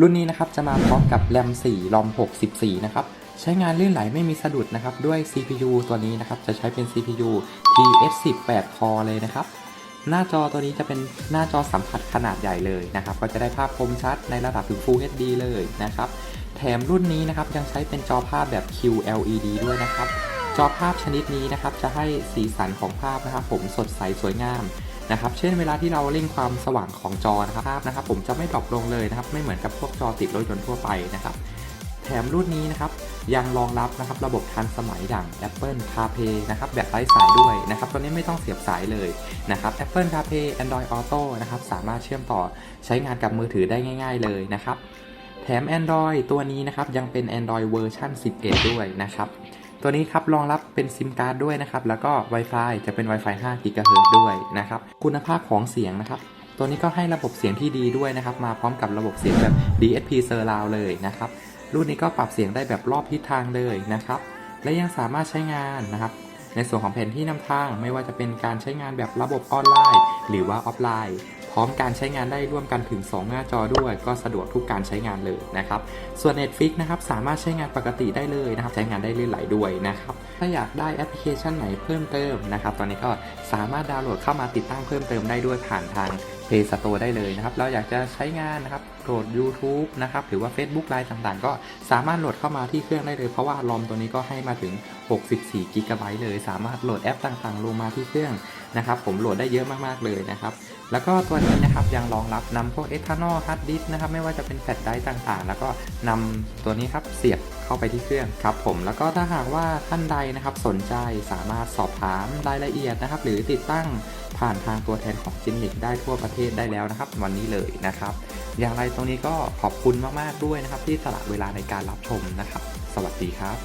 รุ่นนี้นะครับจะมาพร้อมกับแรม4 ROM 6 14นะครับ ใช้งานลื่นไหลไม่มีสะดุดนะครับ ด้วย CPU ตัวนี้นะครับ จะใช้เป็น CPU TS10 8 Core เลยนะครับ หน้าจอตัวนี้จะเป็นหน้าจอสัมผัสขนาดใหญ่เลยนะครับ ก็จะได้ภาพคมชัดในระดับถึง Full HD เลยนะครับ แถมรุ่นนี้นะครับยังใช้เป็นจอภาพแบบ QLED ด้วยนะครับ จอภาพชนิดนี้นะครับจะให้สีสันของภาพนะครับผมสดใสสวยงาม นะครับ เช่นเวลาที่เราเร่งความสว่างของจอนะครับภาพนะครับ ผมจะไม่ดรอปลงเลยนะครับ ไม่เหมือนกับพวกจอติดรถยนต์ทั่วไปนะครับ แถมรุ่นนี้นะครับยังรองรับนะครับระบบทันสมัยอย่าง Apple CarPlay นะครับแบบไร้สายด้วยนะครับตัวนี้ไม่ต้องเสียบสายเลยนะครับ Apple CarPlay Android Auto นะครับสามารถเชื่อมต่อใช้งานกับมือถือได้ง่าย ๆ เลยนะครับ แถม Android ตัวนี้นะครับยังเป็น Android เวอร์ชัน11 ด้วยนะครับ ตัวนี้ครับรองรับเป็นซิมการ์ดด้วยนะครับ แล้วก็ Wi-Fi จะเป็น Wi-Fi 5 GHz ด้วยนะครับ คุณภาพของเสียงนะครับ ตัวนี้ก็ให้ระบบเสียงที่ดีด้วยนะครับ มาพร้อมกับระบบเสียงแบบ DSP Surround เลยนะครับ รุ่นนี้ก็ปรับเสียงได้แบบรอบทิศทางเลยนะครับ และยังสามารถใช้งานนะครับในส่วนของแผนที่นำทางไม่ว่าจะเป็นการใช้งานแบบระบบออนไลน์ หรือว่าออฟไลน์ ร้อมการใช้งานได้ร่วมกันถึง 2 หน้าจอด้วย ก็สะดวกทุกการใช้งานเลยนะครับ ส่วน Netflix นะครับสามารถใช้งานปกติได้เลยนะครับ ใช้งานได้ลื่นไหลด้วยนะครับ ถ้าอยากได้แอปพลิเคชันไหนเพิ่มเติมนะครับ ตอนนี้ก็สามารถดาวน์โหลดเข้ามาติดตั้งเพิ่มเติมได้ด้วยผ่านทาง Play Store ได้เลยนะครับ เราอยากจะใช้งานนะครับโหลด YouTube นะครับ หรือว่า Facebook Live ต่างๆ ก็สามารถโหลดเข้ามาที่เครื่องได้เลย เพราะว่าลอมตัวนี้ก็ให้มาถึง 64 g b เลย สามารถโหลดแอปต่างๆ ลงมาที่เครื่องนะครับ ผมโหลดได้เยอะมากๆ เลยนะครับ แล้วก็ตัวนี้นะครับยังรองรับนำพวก external hard disk นะครับ ไม่ว่าจะเป็นแฟลชไดร์ต่างๆ แล้วก็นำตัวนี้ครับเสียบเข้าไปที่เครื่องครับ ผมแล้วก็ถ้าหากว่าท่านใดนะครับสนใจสามารถสอบถามรายละเอียดนะครับ หรือติดตั้ง ผ่านทางตัวแทนของจินนิกได้ทั่วประเทศได้แล้วนะครับ วันนี้เลยนะครับ อย่างไรตรงนี้ก็ขอบคุณมาก ๆ ด้วยนะครับ ที่สละเวลาในการรับชมนะครับ สวัสดีครับ